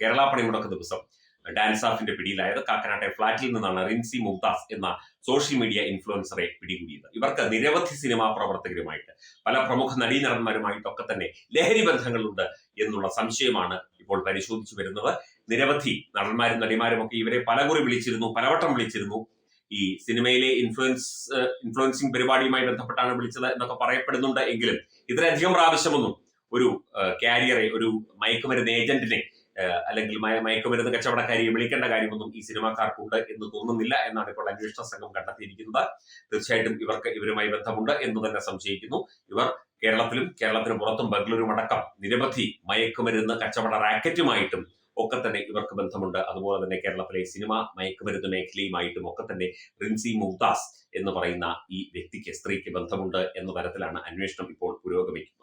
കേരള പണിമുടക്ക് ദിവസം ഡാൻസ് ഓഫിന്റെ പിടിയിലായത് കാക്കനാട്ടെ ഫ്ളാറ്റിൽ നിന്നാണ് റിൻസി മുംതാസ് എന്ന സോഷ്യൽ മീഡിയ ഇൻഫ്ലുവൻസറെ പിടികൂടിയത്. ഇവർക്ക് നിരവധി സിനിമാ പ്രവർത്തകരുമായിട്ട് പല പ്രമുഖ നടീനടന്മാരുമായിട്ടൊക്കെ തന്നെ ലഹരി ബന്ധങ്ങളുണ്ട് എന്നുള്ള സംശയമാണ് ഇപ്പോൾ പരിശോധിച്ചു വരുന്നത്. നിരവധി നടന്മാരും നടിമാരും ഒക്കെ ഇവരെ പലകുറി വിളിച്ചിരുന്നു പലവട്ടം വിളിച്ചിരുന്നു. ഈ സിനിമയിലെ ഇൻഫ്ലുവൻസ് ഇൻഫ്ലുവൻസിങ് പരിപാടിയുമായി ബന്ധപ്പെട്ടാണ് വിളിച്ചത് എന്നൊക്കെ പറയപ്പെടുന്നുണ്ട് എങ്കിലും ഇതിലധികം പ്രാവശ്യമൊന്നും ഒരു കാരിയറെ ഒരു മയക്കുമരുന്ന് ഏജന്റിനെ അല്ലെങ്കിൽ മയ- മയക്കുമരുന്ന് കച്ചവടക്കാരിയെ വിളിക്കേണ്ട കാര്യമൊന്നും ഈ സിനിമാക്കാർക്കുണ്ട് എന്ന് തോന്നുന്നില്ല എന്നാണ് ഇപ്പോൾ അന്വേഷണ സംഘം കണ്ടെത്തിയിരിക്കുന്നത്. തീർച്ചയായിട്ടും ഇവർക്ക് ഇവരുമായി ബന്ധമുണ്ട് എന്ന് തന്നെ സംശയിക്കുന്നു. ഇവർ കേരളത്തിലും കേരളത്തിന് പുറത്തും ബംഗളൂരും അടക്കം നിരവധി മയക്കുമരുന്ന് കച്ചവട റാക്കറ്റുമായിട്ടും ഒക്കെ തന്നെ ഇവർക്ക് ബന്ധമുണ്ട്. അതുപോലെ തന്നെ കേരളത്തിലെ സിനിമ മയക്കുമരുന്ന് മേഖലയുമായിട്ടും ഒക്കെ തന്നെ റിൻസി മുഗ്ദാസ് എന്ന് പറയുന്ന ഈ വ്യക്തിക്ക് സ്ത്രീക്ക് ബന്ധമുണ്ട് എന്ന തരത്തിലാണ് അന്വേഷണം ഇപ്പോൾ പുരോഗമിക്കുന്നത്.